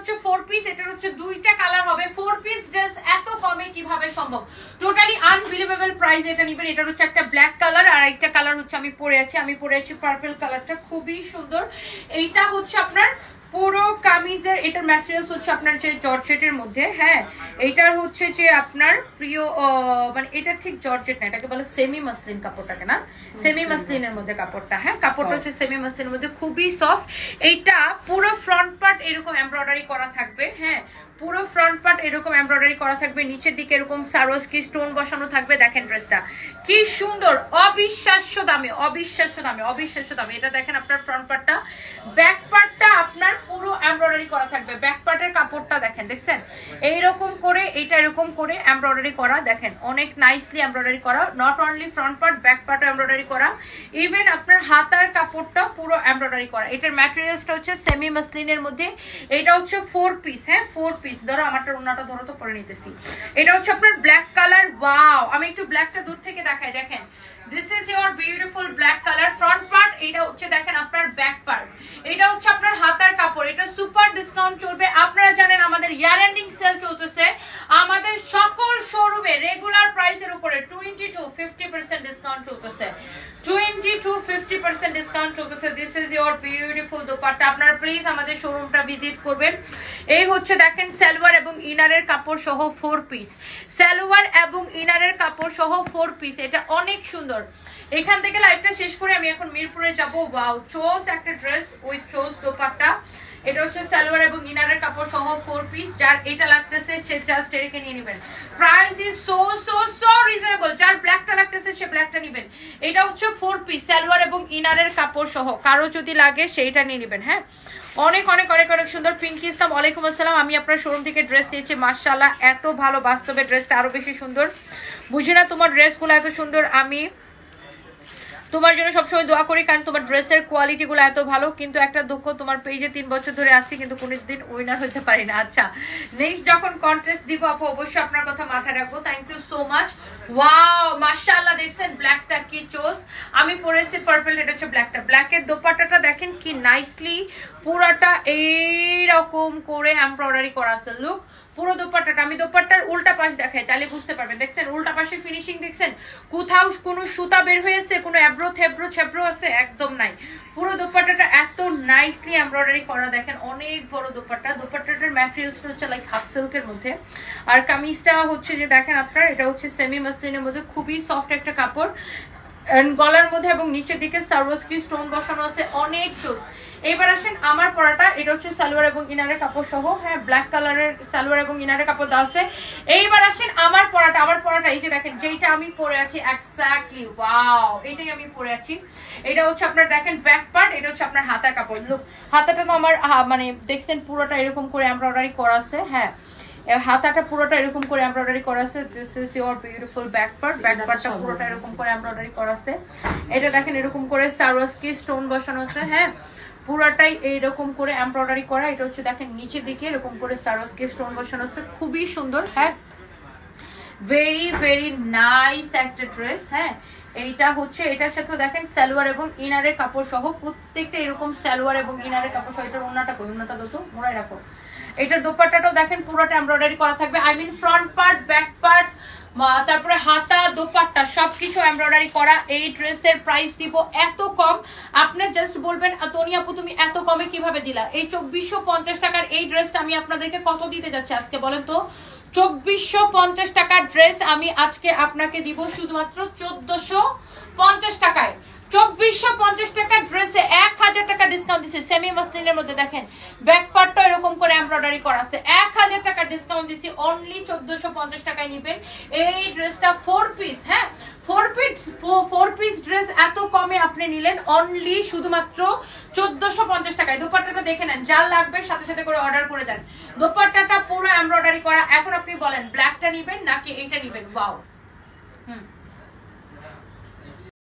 হচ্ছে four piece এটার হচ্ছে দুইটা কালার হবে। ফোর পিস ড্রেস এত কমে কীভাবে সম্ভব? টোটালি আনবিলিভেবল প্রাইস এটা নিবেন। এটার হচ্ছে একটা ব্ল্যাক কালার আর একটা কালার হচ্ছে আমি পরে আছি। আমি পরে আছি পার্পল কালারটা খুবই সুন্দর। এইটা হচ্ছে আপনার পুরো কামিজের এটার ম্যাটেরিয়ালস হচ্ছে আপনার যে জর্জেটের মধ্যে হ্যাঁ? এটার হচ্ছে যে আপনার প্রিয় মানে এটা ঠিক জর্জেট না এটাকে বলে সেমি মাসলিন কাপড়টাকে না? সেমি মাসলিনের মধ্যে কাপড়টা হ্যাঁ? কাপড়টা হচ্ছে সেমি মাসলিনের মধ্যে খুবই সফট এইটা পুরো ফ্রন্ট পার্ট এরকম এমব্রয়ডারি করা থাকবে হ্যাঁ? পুরো ফ্রন্ট পার্ট এরকম এমব্রয়ডারি করা থাকবে নিচের দিকে এরকম সারোস্কি স্টোন বসানো থাকবে দেখেন ড্রেসটা কি সুন্দর অবিশ্বাস্য দামে অবিশ্বাস্য দামে অবিশ্বাস্য দামে। এটা দেখেন আপনার ফ্রন্ট পার্টটা ব্যাক পার্টটা আপনার পুরো এমব্রয়ডারি করা থাকবে। ব্যাক পার্টের কাপড়টা দেখেন, দেখছেন? এইরকম করে এটা এরকম করে এমব্রয়ডারি করা, দেখেন? অনেক নাইসলি এমব্রয়ডারি করা not only front part back পার্টও embroidery করা। ইভেন আপনার হাতার কাপড়টা পুরো এমব্রয়ডারি করা। এটার ম্যাটেরিয়ালসটা হচ্ছে সেমি মাসলিনের মধ্যে। এটা হচ্ছে ফোর পিস হ্যাঁ? ফোর পিস ধরো, আমারটা ওনাটা ধরো তো পরে নিতেছি। এটা হচ্ছে আপনার ব্ল্যাক কালার ওয়াও আমি একটু ব্ল্যাকটা দূর থেকে দেখাই, দেখেন? This is your beautiful black colour front part এটা হচ্ছে, দেখেন আপনার ব্যাক পার্ট এটা হচ্ছে আপনার হাতার কাপড় এটা সুপার ডিসকাউন্ট চলবে। আপনারা জানেন আমাদের ইয়ার এন্ডিং সেল চলতেছে। আমাদের সকল শোরুমে রেগুলার প্রাইসের উপরে twenty to fifty percent discount চলতেছে। Twenty to fifty percent discount চলতেছে। This is your beautiful dupatta. আপনারা প্লিজ আমাদের শোরুমটা ভিজিট করবেন। এই হচ্ছে দেখেন সালোয়ার এবং ইনারের কাপড় সহ ফোর পিস সালোয়ার এবং ইনারের কাপড় সহ ফোর পিস এটা অনেক সুন্দর। এখান থেকে লাইভটা শেষ করে আমি এখন মিরপুরে যাব। ওয়াও চোস একটা ড্রেস উইথ চোস দোপাট্টা। এটা হচ্ছে সালোয়ার এবং ইনারের কাপড় সহ ফোর পিস যার এটা লাগতেছে, সে জাস্ট এটাকে নিয়ে নেবেন। Price is so so so reasonable যার ব্ল্যাকটা লাগতেছে, সে ব্ল্যাকটা নেবেন। এটা হচ্ছে ফোর পিস সালোয়ার এবং ইনারের কাপড় সহ। কারও যদি লাগে সেইটা নিয়ে নেবেন হ্যাঁ? অনেক অনেক অনেক অনেক সুন্দর পিঙ্কি ইসলাম ওয়ালাইকুম আসসালাম। আমি আপনার শোরুম থেকে ড্রেস নিয়েছি। মার্শাল্লাহ এত ভালো বাস্তবে ড্রেসটা আরও বেশি সুন্দর। বুঝি না তোমার ড্রেসগুলো এত সুন্দর। আমি তোমার জন্য সবসময় দোয়া করি, কারণ তোমার ড্রেসের কোয়ালিটি গুলো এত ভালো, কিন্তু একটা দুঃখ তোমার পেজে তিন বছর ধরে আসছি কিন্তু কোনোদিন উইনার হতে পারি না। আচ্ছা নেক্সট যখন কন্টেস্ট দিব আপু, অবশ্যই আপনার কথা মাথায় রাখব। থ্যাংক ইউ সো মাচ দেখছেন ব্ল্যাকটা কি চোস আমি পরেছি ব্ল্যাকটা ব্ল্যাকের দেখেন কি নাইসলি পুরাটা এইরকম করে এমব্রয়ডারি করা আছে। লুক পুরো দোপাট্টাটা, আমি দোপাট্টার উল্টা পাশ দেখাই, তাহলে বুঝতে পারবেন। দেখছেন, উল্টা পাশে ফিনিশিং দেখছেন, কোথাও কোনো সুতা বের হয়েছে, কোনো অ্যাব্রো থেব্রো ছেব্রো আছে? একদম নাই। পুরো দোপাট্টাটা এত নাইসলি এমব্রয়ডারি করা, দেখেন, অনেক বড় দোপাট্টা। দোপাট্টাটার ম্যাটেরিয়ালসটা হচ্ছে লাইক হাফ সিল্কের মধ্যে। আর কামিজটা হচ্ছে যে, দেখেন আপনার, এটা হচ্ছে সেমি মাসলিনের মধ্যে, খুবই সফট একটা কাপড়। গলার মধ্যে এবং নিচের দিকে সার্ভাসকি স্টোন বসানো আছে, অনেক চোস এবার আসেন আমার পরাটা, এটা হচ্ছে সালোয়ার এবং ইনারের কাপড় সহ হ্যাঁ ব্ল্যাক কালারের সালোয়ার এবং ইনারের কাপড় দেওয়া আছে। এইবার আসেন আমার পরাটা আমার পরাটা, এই যে দেখেন, যেইটা আমি পরে আছি এক্স্যাক্টলি ওয়াও এটাই আমি পরে আছি। এটা হচ্ছে আপনার দেখেন ব্যাক পার্ট এটা হচ্ছে আপনার হাতার কাপড়। লুক হাতাটা তো আমার মানে দেখছেন পুরোটা এরকম করে এমব্রয়ডারি করা আছে হ্যাঁ। হাতাটা পুরোটা এরকম করে এমব্রয়ডারি করা আছে। This is your beautiful back part back পার্টটা পুরোটা এরকম করে এমব্রয়ডারি করা আছে। এটা দেখেন এরকম করে সারোয়াসকি স্টোন বসানো আছে হ্যাঁ? পুরাটাই এইরকম করে এমব্রয়ডারি করা। এটা হচ্ছে দেখেন নিচের দিকে এরকম করে সারোয়াসকি স্টোন বসানো আছে। খুবই সুন্দর হ্যাঁ? ভেরি ভেরি নাইস একটা ড্রেস হ্যাঁ? এইটা হচ্ছে এটার সাথে দেখেন সালোয়ার এবং ইনারের কাপড় সহ প্রত্যেকটা এরকম সালোয়ার এবং ইনারের কাপড় সহ এটার ওনাটা কই? ওনাটা দতো মোড়াই রাখো। এটার দোপাট্টাটাও দেখেন, পুরোটা এমব্রয়ডারি করা থাকবে। I mean front part back part তারপরে হাতা, দোপাট্টা, সবকিছু এমব্রয়ডারি করা। এই ড্রেসের প্রাইস দিব এত কম। আপনি জাস্ট বলবেন তনি আপু, তুমি এত কমে কীভাবে দিলা? এই চব্বিশশো পঞ্চাশ টাকার এই ড্রেসটা আমি আপনাদেরকে কত দিতে যাচ্ছি আজকে বলেন তো? চব্বিশশো পঞ্চাশ টাকার ড্রেস আমি আজকে আপনাকে দিব শুধুমাত্র চোদ্দশো পঞ্চাশ টাকায়। চব্বিশশো পঞ্চাশ ড্রেসে এক হাজার টাকা ডিসকাউন্ট দিচ্ছে সেমি মধ্যে দেখেন এরকম করে করা আছে। এক হাজার টাকা ডিসকাউন্ট দিচ্ছি অনলি পঞ্চাশ টাকায় নিবেন। এই ড্রেসটা ফোর পিস হ্যাঁ? Four piece four piece dress এত কমে আপনি নিলেন অনলি শুধুমাত্র পঞ্চাশ টাকায়। দোপাট্টাটা দেখে নেন যার লাগবে সাথে সাথে করে অর্ডার করে দেন। পুরো এমব্রয়ডারি করা, এখন আপনি বলেন ব্ল্যাকটা নিবেন নাকি এইটা নিবেন? ওয়াও হুম।